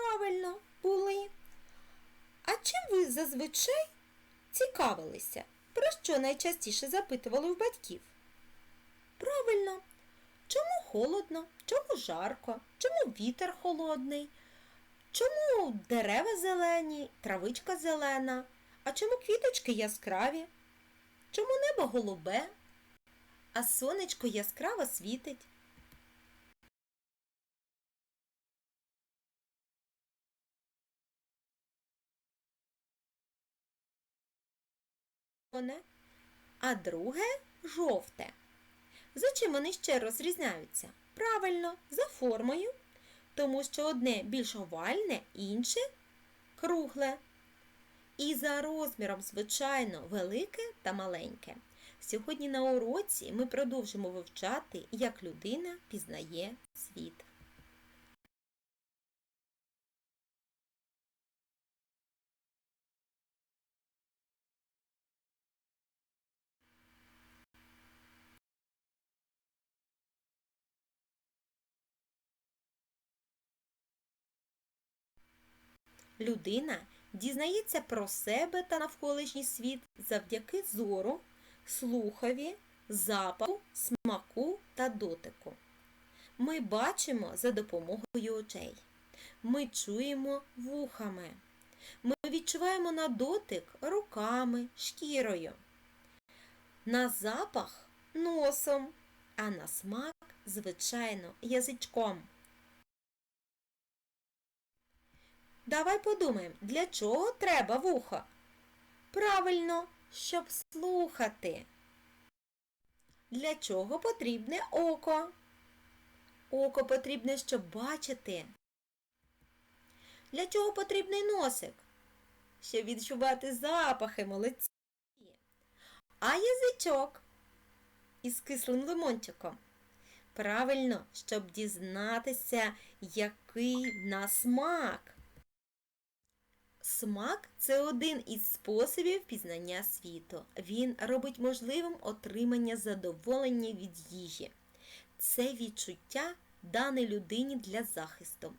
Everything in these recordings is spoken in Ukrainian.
Правильно, були. А чим ви зазвичай цікавилися? Про що найчастіше запитували в батьків? Правильно. Чому холодно? Чому жарко? Чому вітер холодний? Чому дерева зелені, травичка зелена? А чому квіточки яскраві? Чому небо голубе? А сонечко яскраво світить? Червоне, а друге жовте. За чим вони ще розрізняються? Правильно, за формою, тому що одне більш овальне, інше кругле. І за розміром, звичайно, велике та маленьке. Сьогодні на уроці ми продовжимо вивчати, як людина пізнає світ. Людина дізнається про себе та навколишній світ завдяки зору, слухові, запаху, смаку та дотику. Ми бачимо за допомогою очей. Ми чуємо вухами. Ми відчуваємо на дотик руками, шкірою. На запах носом, а на смак, звичайно, язичком. Давай подумаємо, для чого треба вухо? Правильно, щоб слухати. Для чого потрібне око? Око потрібне, щоб бачити. Для чого потрібний носик? Щоб відчувати запахи молодці. А язичок із кислим лимончиком. Правильно, щоб дізнатися, який на смак. Смак це один із способів пізнання світу. Він робить можливим отримання задоволення від їжі. Це відчуття дане людині для захисту.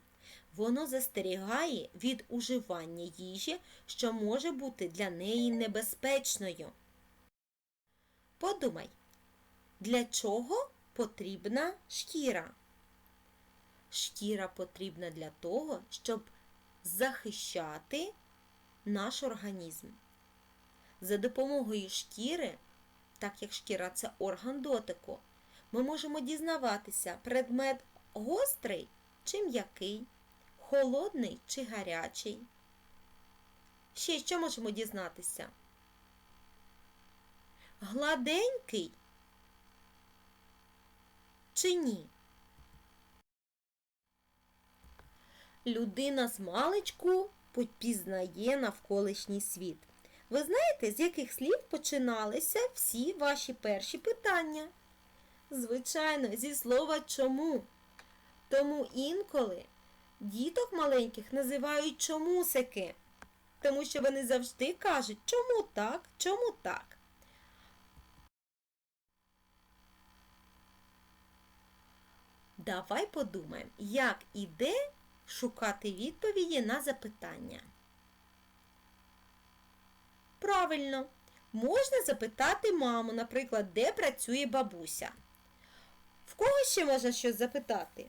Воно застерігає від уживання їжі, що може бути для неї небезпечною. Подумай, для чого потрібна шкіра? Шкіра потрібна для того, щоб захищати наш організм. За допомогою шкіри, так як шкіра це орган дотику, ми можемо дізнаватися, предмет гострий чи м'який, холодний чи гарячий. Ще що можемо дізнатися? Гладенький чи ні? Людина з маличку пізнає навколишній світ. Ви знаєте, з яких слів починалися всі ваші перші питання? Звичайно, зі слова чому. Тому інколи діток маленьких називають чомусики, тому що вони завжди кажуть, чому так, чому так. Давай подумаємо, як іде шукати відповіді на запитання. Правильно, можна запитати маму, наприклад, де працює бабуся. В кого ще можна щось запитати?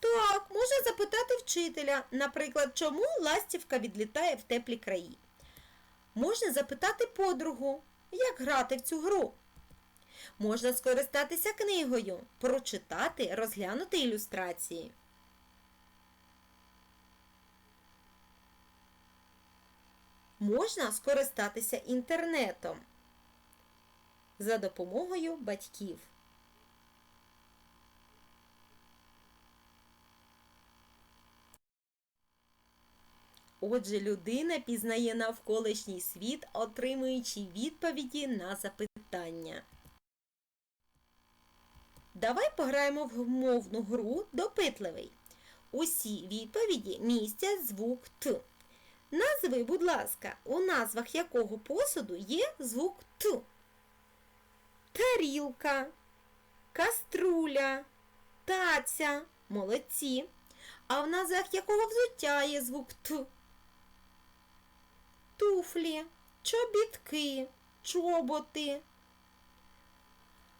Так, можна запитати вчителя, наприклад, чому ластівка відлітає в теплі краї. Можна запитати подругу, як грати в цю гру. Можна скористатися книгою, прочитати, розглянути ілюстрації. Можна скористатися інтернетом за допомогою батьків. Отже, людина пізнає навколишній світ, отримуючи відповіді на запитання. Давай пограємо в мовну гру допитливий. Усі відповіді містять звук Т. Назви, будь ласка, у назвах якого посуду є звук Т. Тарілка, каструля, таця, молодці. А в назвах якого взуття є звук Т? Туфлі, чобітки, чоботи.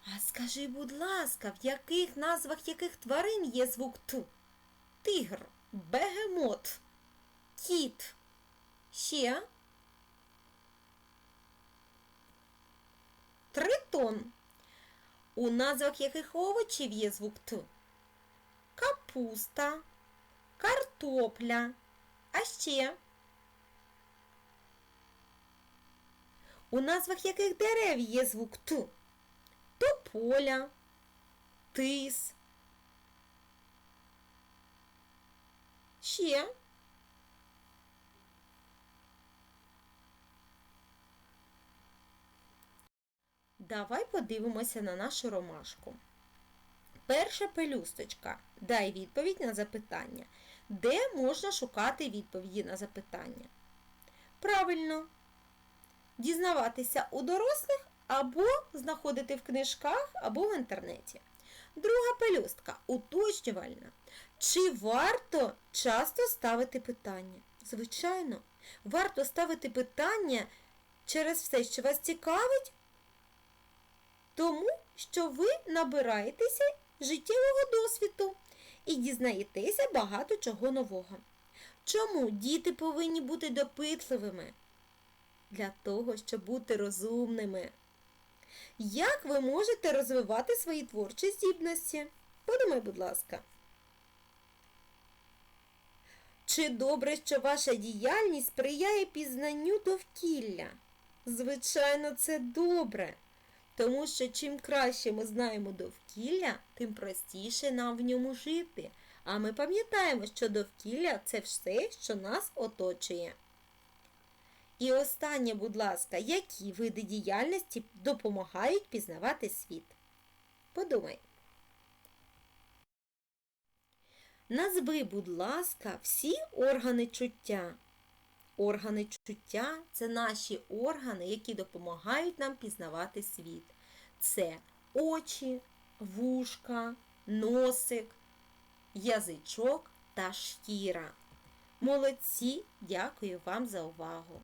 А скажи, будь ласка, в яких назвах яких тварин є звук Т? Тигр, бегемот, кіт. Ще. Тритон. У назвах яких овочів є звук Т? Капуста, картопля. А ще. У назвах яких дерев є звук Т? Тополя, тис. Ще. Давай подивимося на нашу ромашку. Перша пелюсточка. Дай відповідь на запитання. Де можна шукати відповіді на запитання? Правильно. Дізнаватися у дорослих або знаходити в книжках або в інтернеті. Друга пелюстка уточнювальна. Чи варто часто ставити питання? Звичайно, варто ставити питання через все, що вас цікавить, тому що ви набираєтеся життєвого досвіду і дізнаєтеся багато чого нового. Чому діти повинні бути допитливими? Для того, щоб бути розумними. Як ви можете розвивати свої творчі здібності? Подумай, будь ласка. Чи добре, що ваша діяльність сприяє пізнанню довкілля? Звичайно, це добре. Тому що чим краще ми знаємо довкілля, тим простіше нам в ньому жити. А ми пам'ятаємо, що довкілля це все, що нас оточує. І останнє, будь ласка, які види діяльності допомагають пізнавати світ? Подумай. Назви, будь ласка, всі органи чуття. Органи чуття це наші органи, які допомагають нам пізнавати світ. Це очі, вушка, носик, язичок та шкіра. Молодці, дякую вам за увагу!